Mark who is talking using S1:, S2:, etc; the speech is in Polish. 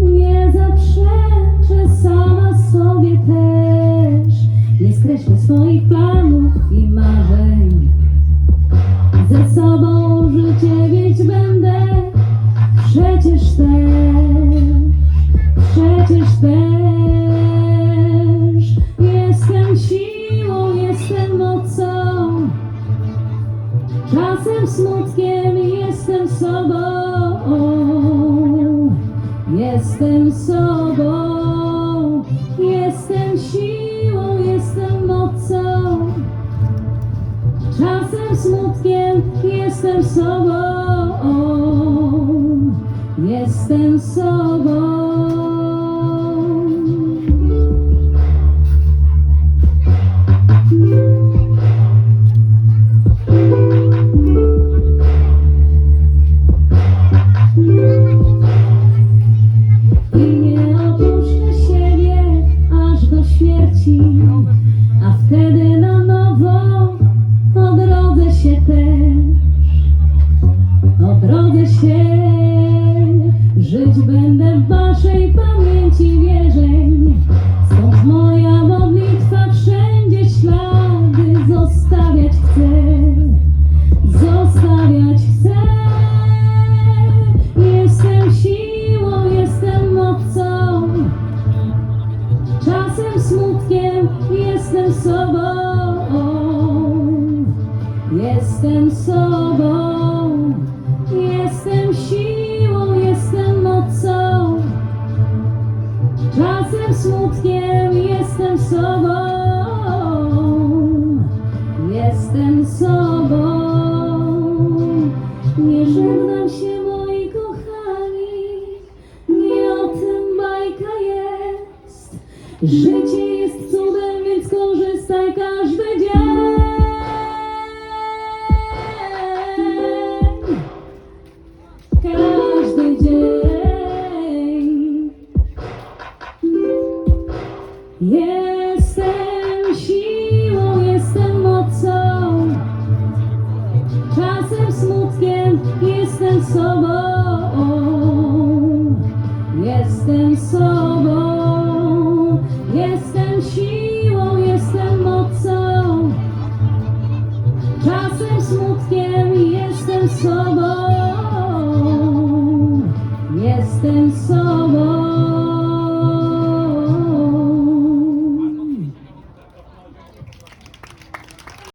S1: Nie zatręcze sama sobie też, nie skreślę swoich planów i marzeń. Ze sobą życie mieć będę, przecież też, przecież też. Jestem siłą, jestem mocą, czasem smutkiem jestem sobą. Jestem sobą, jestem siłą, jestem mocą. Czasem smutkiem jestem sobą. Jestem sobą. I śmierci, a wtedy na nowo odrodzę się też. Odrodzę się, żyć będę w waszej pamięci wierzeń. Stąd moja modlitwa wszędzie ślady zostawiać jestem sobą. Jestem sobą. Jestem siłą, jestem mocą. Czasem smutkiem jestem sobą. Jestem sobą. Nie żegnam się moi kochani. Nie o tym bajka jest. Życie Jestem siłą, jestem mocą. Czasem smutkiem jestem sobą. Jestem sobą. Jestem siłą, jestem mocą. Czasem smutkiem jestem sobą. Jestem sobą.